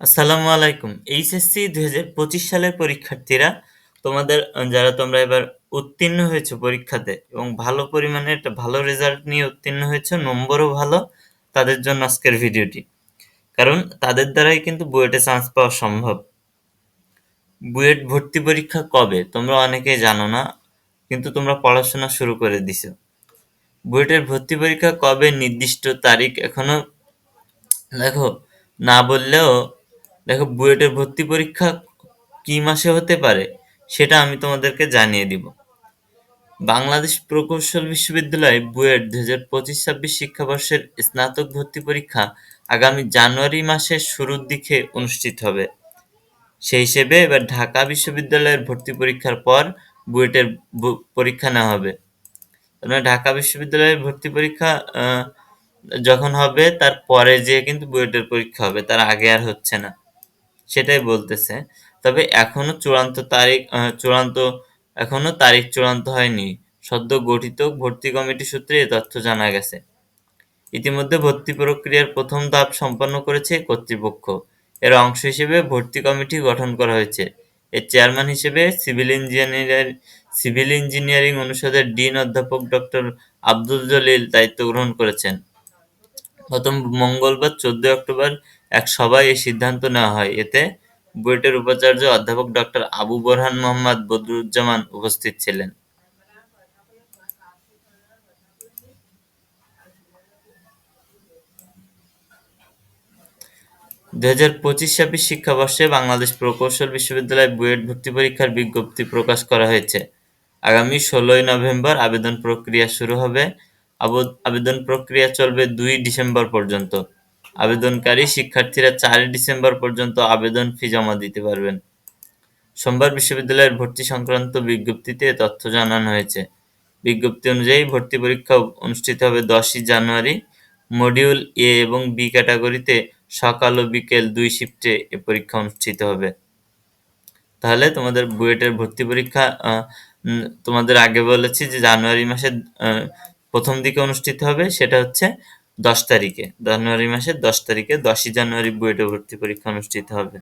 আসসালামু আলাইকুম। এইচএসসি ২০২৫ সালের পরীক্ষার্থীরা তোমাদের যারা তোমরা এবার উত্তীর্ণ হয়েছো পরীক্ষাতে এবং ভালো পরিমাণে একটা ভালো রেজাল্ট নিয়ে উত্তীর্ণ হয়েছো, নম্বরও ভালো, তাদের জন্য আজকের ভিডিওটি। কারণ তাদের দ্বারাই কিন্তু বুয়েটে চান্স পাওয়া সম্ভব। বুয়েট ভর্তি পরীক্ষা কবে? তোমরা অনেকেই জানো না, কিন্তু তোমরা পড়াশোনা শুরু করে দিছো। বুয়েটের ভর্তি পরীক্ষা কবে নির্দিষ্ট তারিখ এখনও দেখো না বললেও দেখো বুয়েটের ভর্তি পরীক্ষা কি মাসে হতে পারে সেটা আমি তোমাদেরকে জানিয়ে দিব। বাংলাদেশ প্রকৌশল বিশ্ববিদ্যালয় বুয়েট দুই হাজার পঁচিশ ছাব্বিশ শিক্ষাবর্ষের স্নাতক ভর্তি পরীক্ষা আগামী জানুয়ারি মাসের শুরুর দিকে অনুষ্ঠিত হবে। সেই হিসেবে এবার ঢাকা বিশ্ববিদ্যালয়ের ভর্তি পরীক্ষার পর বুয়েটের পরীক্ষা নেওয়া হবে। মানে ঢাকা বিশ্ববিদ্যালয়ের ভর্তি পরীক্ষা যখন হবে তার পরে যেয়ে কিন্তু বুয়েটের পরীক্ষা হবে, তার আগে আর হচ্ছে না। সেটাই বলতেছে। তবে এখনও চূড়ান্ত তারিখ চূড়ান্ত, এখনও তারিখ চূড়ান্ত হয়নি। সদ্য গঠিত ভর্তি কমিটি সূত্রে এ তথ্য জানা গেছে। ইতিমধ্যে ভর্তি প্রক্রিয়ার প্রথম ধাপ সম্পন্ন করেছে কর্তৃপক্ষ। এর অংশ হিসেবে ভর্তি কমিটি গঠন করা হয়েছে। এর চেয়ারম্যান হিসেবে সিভিল ইঞ্জিনিয়ার, সিভিল ইঞ্জিনিয়ারিং অনুষদের ডিন অধ্যাপক ডক্টর আব্দুল জলিল দায়িত্ব গ্রহণ করেছেন। গত মঙ্গলবার চোদ্দই অক্টোবর এক সভায় এই সিদ্ধান্ত নেওয়া হয়। এতে বুয়েটের উপাচার্য অধ্যাপক ডক্টর আবু বোরহান মোহাম্মদ বদরুজ্জামান উপস্থিত ছিলেন। দুই হাজার পঁচিশ ছাব্বিশ শিক্ষাবর্ষে বাংলাদেশ প্রকৌশল বিশ্ববিদ্যালয় বুয়েট ভর্তি পরীক্ষার বিজ্ঞপ্তি প্রকাশ করা হয়েছে। আগামী ষোলোই নভেম্বর আবেদন প্রক্রিয়া শুরু হবে। আবেদন প্রক্রিয়া চলবে দুই ডিসেম্বর পর্যন্ত। আবেদনকারী শিক্ষার্থীরা চারই ডিসেম্বর পর্যন্ত আবেদন ফি জমা দিতে পারবেন। সোমবার বিশ্ববিদ্যালয়ের ভর্তি সংক্রান্ত বিজ্ঞপ্তিতে তথ্য জানানো হয়েছে। বিজ্ঞপ্তি অনুযায়ী ভর্তি পরীক্ষা অনুষ্ঠিত হবে দশই জানুয়ারি, মডিউল এ এবং বি ক্যাটাগরিতে সকাল ও বিকেল দুই শিফটে এ পরীক্ষা অনুষ্ঠিত হবে। তাহলে তোমাদের বুয়েটের ভর্তি পরীক্ষা তোমাদের আগে বলেছি যে জানুয়ারি মাসের প্রথম দিকে অনুষ্ঠিত হবে, সেটা হচ্ছে দশ তারিখে জানুয়ারি মাসের দশ তারিখে দশই জানুয়ারি বুয়েটে ভর্তি পরীক্ষা অনুষ্ঠিত হবে।